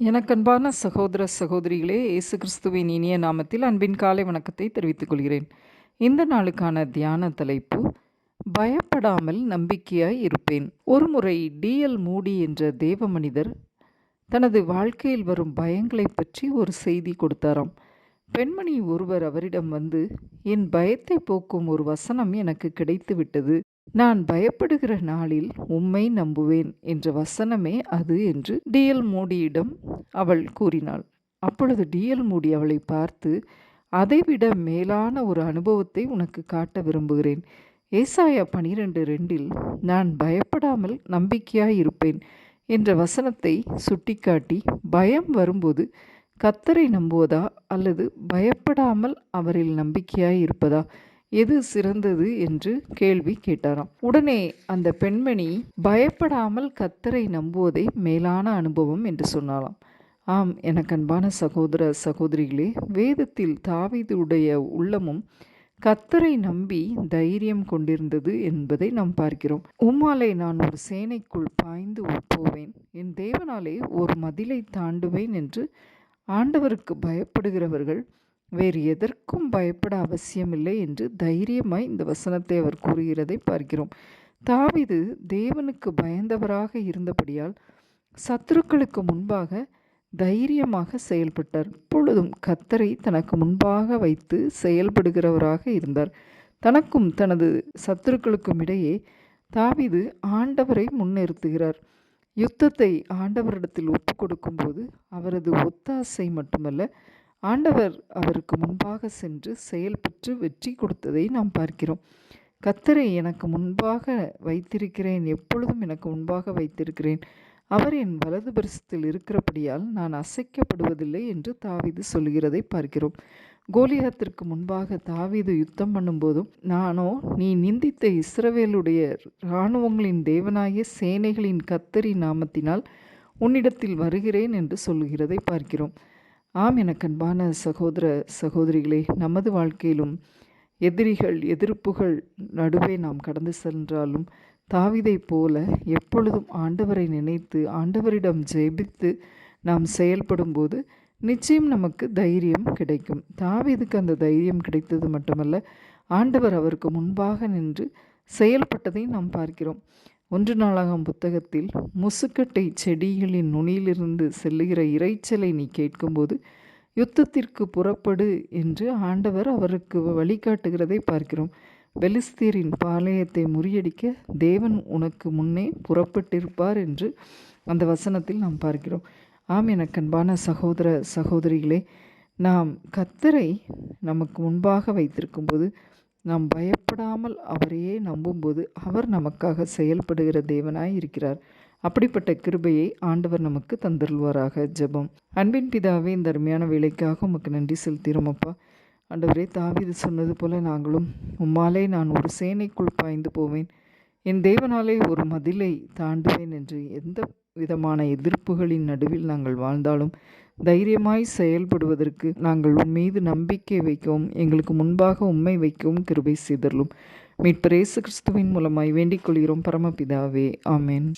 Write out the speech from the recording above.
எனக்கன்பான சகோதர சகோதரிகளே இயேசு கிறிஸ்துவின் இனிய நாமத்தில் அன்பின் காலை வணக்கத்தை தெரிவித்துக் கொள்கிறேன். இந்த நாளுக்கான தியான தலைப்பு பயப்படாமல் நம்பிக்கையாய் இருப்பேன். ஒருமுறை டிஎல் மூடி என்ற தேவ மனிதர் தனது வாழ்க்கையில் வரும் பயங்களை பற்றி ஒரு செய்தி கொடுத்தாராம். பெண்மணி ஒருவர் அவரிடம் வந்து என் பயத்தை போக்கும் ஒரு வசனம் எனக்கு கிடைத்து விட்டது நான் பயப்படுகிற நாளில் உம்மை நம்புவேன் என்ற வசனமே அது என்று டிஎல் மோடியிடம் அவள் கூறினாள். அப்பொழுது டிஎல் மோடி அவளை பார்த்து அதைவிட மேலான ஒரு அனுபவத்தை உனக்கு காட்ட விரும்புகிறேன். ஏசாயா பனிரெண்டு ரெண்டில் நான் பயப்படாமல் நம்பிக்கையாய் இருப்பேன் என்ற வசனத்தை சுட்டிக்காட்டி பயம் வரும்போது கத்தரை நம்புவதா அல்லது பயப்படாமல் அவரில் நம்பிக்கையாய் இருப்பதா? எது சிறந்தது என்று கேள்வி கேட்டாராம். உடனே அந்த பெண்மணி பயப்படாமல் கத்தரை நம்புவதே மேலான அனுபவம் என்று சொன்னாலாம் ஆம் எனக்கு அன்பான சகோதர சகோதரிகளே வேதத்தில் தாவிதுடைய உள்ளமும் கத்தரை நம்பி தைரியம் கொண்டிருந்தது என்பதை நாம் பார்க்கிறோம். உம்மாலே நான் ஒரு சேனைக்குள் பாய்ந்து போவேன். என் தேவனாலே ஒரு மதிலை தாண்டுவேன் என்று ஆண்டவருக்கு பயப்படுகிறவர்கள் வேறு எதற்கும் பயப்பட அவசியமில்லை என்று தைரியமாய் இந்த வசனத்தை அவர் கூறுகிறதை பார்க்கிறோம். தாவிது தேவனுக்கு பயந்தவராக இருந்தபடியால் சத்துருக்களுக்கு முன்பாக தைரியமாக செயல்பட்டார். இப்பொழுதும் கத்தரை தனக்கு முன்பாக வைத்து செயல்படுகிறவராக இருந்தார். தனக்கும் தனது சத்துருக்களுக்கும் இடையே தாவிது ஆண்டவரை முன்னிறுத்துகிறார். யுத்தத்தை ஆண்டவரிடத்தில் ஒப்பு கொடுக்கும்போது அவரது ஒத்தாசை மட்டுமல்ல ஆண்டவர் அவருக்கு முன்பாக சென்று செயல்பட்டு வெற்றி கொடுத்ததை நாம் பார்க்கிறோம். கத்தரை எனக்கு முன்பாக வைத்திருக்கிறேன். எப்பொழுதும் எனக்கு முன்பாக வைத்திருக்கிறேன். அவர் என் வலது பரிசத்தில் இருக்கிறபடியால் நான் அசைக்கப்படுவதில்லை என்று தாவிது சொல்கிறதை பார்க்கிறோம். கோலியாத்திற்கு முன்பாக தாவீது யுத்தம் பண்ணும்போதும் நானோ நீ நிந்தித்த இஸ்ரவேலுடைய இராணுவங்களின் தேவனாய சேனைகளின் கத்தரி நாமத்தினால் உன்னிடத்தில் வருகிறேன் என்று சொல்கிறதை பார்க்கிறோம். ஆம் எனக்கு அன்பான சகோதர சகோதரிகளே நமது வாழ்க்கையிலும் எதிரிகள் எதிர்ப்புகள் நடுவே நாம் கடந்து சென்றாலும் தாவிதை போல எப்பொழுதும் ஆண்டவரை நினைத்து ஆண்டவரிடம் ஜெபித்து நாம் செயல்படும்போது நிச்சயம் நமக்கு தைரியம் கிடைக்கும். தாவிதுக்கு அந்த தைரியம் கிடைத்தது மட்டுமல்ல ஆண்டவர் அவருக்கு முன்பாக நின்று செயல்பட்டதை நாம் பார்க்கிறோம். ஒன்று நாளாகும் புத்தகத்தில் முசுக்கட்டை செடிகளின் நுனியிலிருந்து செல்லுகிற இறைச்சலை நீ கேட்கும்போது யுத்தத்திற்கு புறப்படு என்று ஆண்டவர் அவருக்கு வழிகாட்டுகிறதை பார்க்கிறோம். பெலிஸ்தீரின் பாளையத்தை முறியடிக்க தேவன் உனக்கு முன்னே புறப்பட்டிருப்பார் என்று அந்த வசனத்தில் நாம் பார்க்கிறோம். ஆம் எனக்கன்பான சகோதர சகோதரிகளே நாம் கத்தரை நமக்கு முன்பாக வைத்திருக்கும்போது நாம் பயப்படாமல் அவரையே நம்பும்போது அவர் நமக்காக செயல்படுகிற தேவனாய் இருக்கிறார். அப்படிப்பட்ட கிருபையை ஆண்டவர் நமக்கு தந்தருள்வாராக. ஜெபம். அன்பின் பிதாவே இந்த அருமையான வேலைக்காக உமக்கு நன்றி செலுத்திடும் அப்பா ஆண்டவரே தாவிது சொன்னது போல நாங்களும் உம்மாலே நான் ஒரு சேனைக்குள் பாய்ந்து போவேன். என் தேவனாலே ஒரு மதிலை தாண்டுவேன் என்று எந்த விதமான எதிர்ப்புகளின் நடுவில் நாங்கள் வாழ்ந்தாலும் தைரியமாய் செயல்படுவதற்கு நாங்கள் உம்மீது நம்பிக்கை வைக்கவும் எங்களுக்கு முன்பாக உண்மை வைக்கவும் கிருபை செய்தரலும் மீட்பரேசு கிறிஸ்துவின் மூலமாய் வேண்டிக் கொள்கிறோம். பரமபிதாவே ஆமேன்.